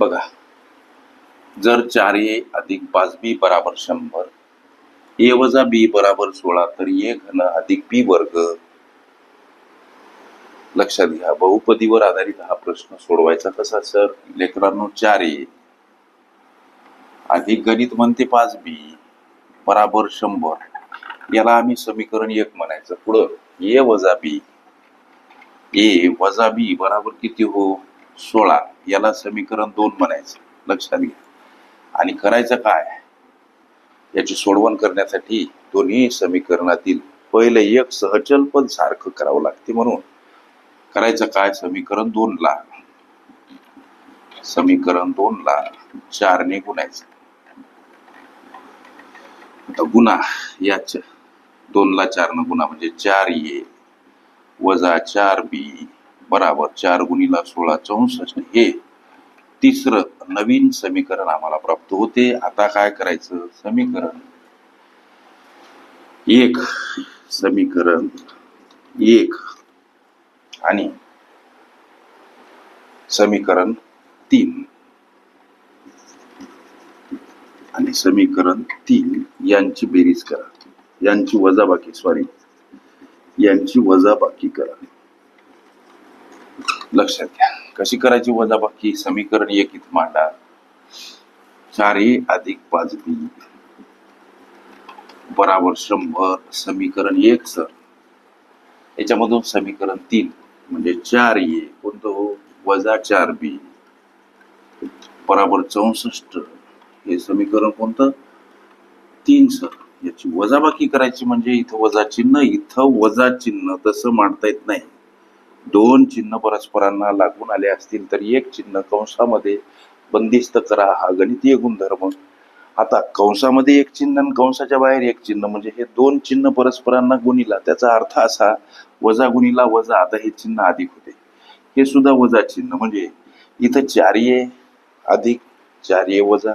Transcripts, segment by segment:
बघा. जर चार ए अधिक पाच बी बराबर शंभर ए वजा बी बराबर सोळा तर ए घन अधिक बी वर्ग. लक्षात घ्या बहुपदीवर आधारित हा प्रश्न सोडवायचा कसा सर? लेकरांनो चार ए अधिक गणित म्हणते पाच बी बराबर शंभर. याला आम्ही समीकरण एक म्हणायचं. पुढं ए वजा बी ए वजा बी बराबर किती हो? सोळा याला समीकरण दोन म्हणायचं. लक्षात घ्या. आणि करायचं काय? याची सोडवण करण्यासाठी दोन्ही समीकरणातील पहिलं एक सहचल पण सारखं करावं लागते म्हणून. करायचं काय? समीकरण दोन ला समीकरण दोन ला चारने गुणायचं. आता गुणा. याच दोन ला चार न गुणा म्हणजे चार ए. वजा चार बी. बराबर. चार गुणीला सोळा चौसष्ट. हे तिसरं नवीन समीकरण आम्हाला प्राप्त होते. आता काय करायचं? समीकरण. एक समीकरण. एक आणि समीकरण तीन. आणि समीकरण तीन यांची बेरीज करा. यांची वजाबाकी सॉरी यांची वजाबाकी करा. लक्षात घ्या. कशी करायची वजाबाकी? समीकरण एक इथं मांडा. चार ए अधिक पाच बी. बराबर शंभर. समीकरण एक सर. याच्यामधून समीकरण तीन म्हणजे चार ए. कोणतं हो? वजा चार बी. बराबर चौसष्ट. हे समीकरण कोणतं? तीन सर. याची वजाबाकी करायची म्हणजे इथं वजा चिन्ह इथं वजा चिन्ह. तसं मांडता येत नाही. दोन चिन्ह परस्परांना लागून आले असतील तर एक चिन्ह कंसामध्ये बंदिस्त करा हा गणितीय गुणधर्म. आता कंसामध्ये एक चिन्ह आणि कंसाच्या बाहेर एक चिन्ह म्हणजे हे दोन चिन्ह परस्परांना गुणिला त्याचा अर्थ असा वजा गुणिला वजा आता हे चिन्ह अधिक होते. हे सुद्धा वजा चिन्ह म्हणजे इथं चार्ये अधिक चार्ये वजा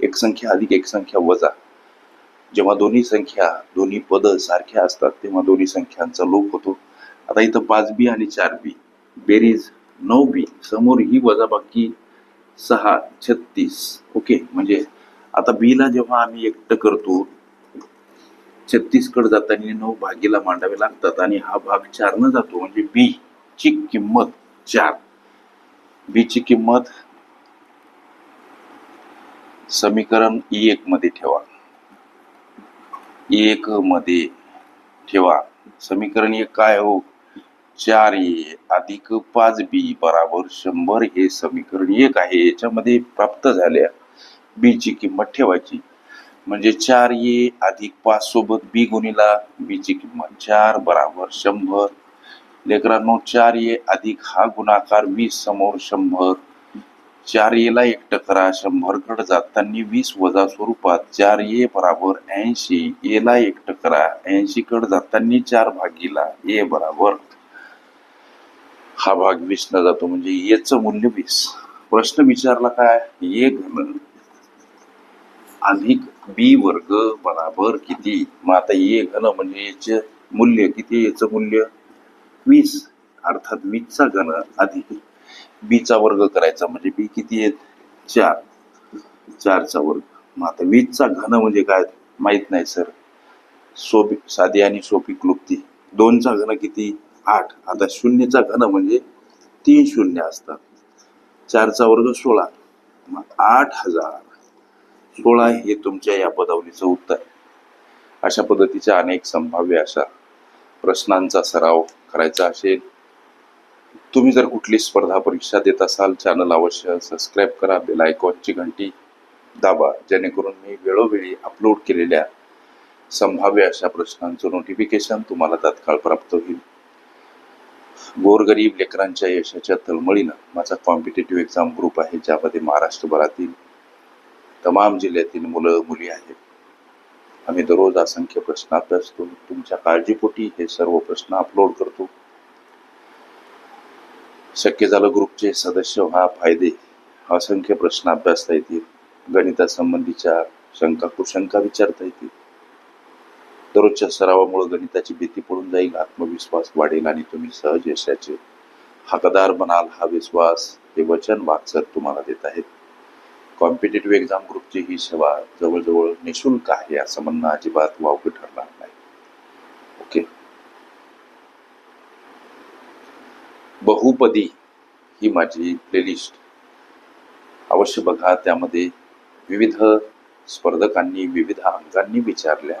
एक संख्या अधिक एक संख्या वजा. जेव्हा दोन्ही संख्या दोन्ही पद सारख्या असतात तेव्हा दोन्ही संख्यांचा लोप होतो. आता इथं पाच बी आणि चार बी. बेरीज नऊ बी. समोर ही वजाबाकी सहा छत्तीस. ओके म्हणजे आता बीला जेव्हा आम्ही एकटं करतो छत्तीसकडे जाताना नऊ भागीला मांडावे लागतात आणि हा भाग चारनं न जातो म्हणजे बी ची किंमत चार. बी ची किंमत समीकरण ई एक मध्ये ठेवा. ई एक मध्ये ठेवा. समीकरण एक काय हो? चार ए अधिक पाच बी बराबर शंभर हे समीकरण एक आहे. याच्यामध्ये प्राप्त झाल्या. बी ची किंमत ठेवायची. म्हणजे चार ए अधिक पाच सोबत बी गुणिला बी ची किंमत चार बराबर शंभर. लेकरांनो चार ए अधिक हा गुणाकार वीस समोर शंभर. चार एला एकटं करा शंभरकडे जाताना वीस वजा स्वरूपात चार ए बराबर ऐंशी. एला एकटं करा ऐंशी कडे जाताना चार भागीला ए बराबर हा भाग विसला जातो. म्हणजे याचं मूल्य वीस. प्रश्न विचारला काय? ये घन. अधिक बी वर्ग बराबर किती? मग आता ये घन म्हणजे याचे मूल्य किती? याचं मूल्य वीस. अर्थात वीसचा घन अधिक बीचा वर्ग करायचा म्हणजे बी किती आहेत? चार. चारचा वर्ग. मग आता वीसचा घन म्हणजे काय? माहीत नाही सर. सोपी साधी आणि सोपी क्लुप्ती. दोनचा घन किती? आठ. आता शून्यचा घन म्हणजे तीन शून्य असतात चारचा वर्ग सोळा. मग आठ हजार. सोळा हे तुमच्या या पदावलीचं उत्तर अशा पद्धतीच्या अनेक संभाव्य अशा प्रश्नांचा सराव करायचा असेल. तुम्ही जर कुठली स्पर्धा परीक्षा देत असाल चॅनल अवश्य सबस्क्राईब करा बेल आयकॉनची घंटी दाबा जेणेकरून मी वेळोवेळी अपलोड केलेल्या संभाव्य अशा प्रश्नांचं नोटिफिकेशन तुम्हाला तात्काळ प्राप्त होईल. गोरगरीब लेकरांच्या यशाच्या तळमळीनं माझा कॉम्पिटेटिव्ह एक्झाम ग्रुप आहे ज्यामध्ये महाराष्ट्रभरातील तमाम जिल्ह्यातील मुलं मुली आहेत. आम्ही दररोज असंख्य प्रश्न अभ्यासतो तुमच्या काळजीपोटी हे सर्व प्रश्न अपलोड करतो. शक्य झालं ग्रुपचे सदस्य व्हा फायदे. असंख्य प्रश्न अभ्यासता येतील. गणितासंबंधीच्या शंका कुशंका विचारता येतील. दररोजच्या सरावामुळे गणिताची भीती पडून जाईल आत्मविश्वास वाढेल आणि तुम्ही सहज यशाचे हकदार बनाल. हा विश्वास हे वचन वाक्सर तुम्हाला देत आहेत. कॉम्पिटेटिव्ह एक्झाम ग्रुपची ही सेवा जवळजवळ निशुल्क आहे असं म्हणणं अजिबात वावगं ठरणार नाही. ओके? बहुपदी ही माझी प्लेलिस्ट अवश्य बघा त्यामध्ये विविध स्पर्धकांनी विविध अंगांनी विचारल्या.